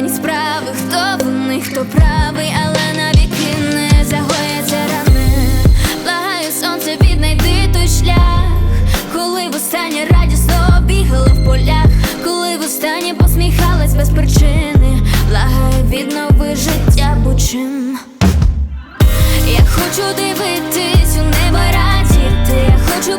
обірвані справи, хто вони, хто правий, але навіки не загояться рани. Благаю, сонце, віднайди той шлях, коли востаннє радісно бігали в полях, коли востаннє посміхалась без причини, благаю, віднови життя будь-чим. Я хочу дивитись у небо радіти, я хочу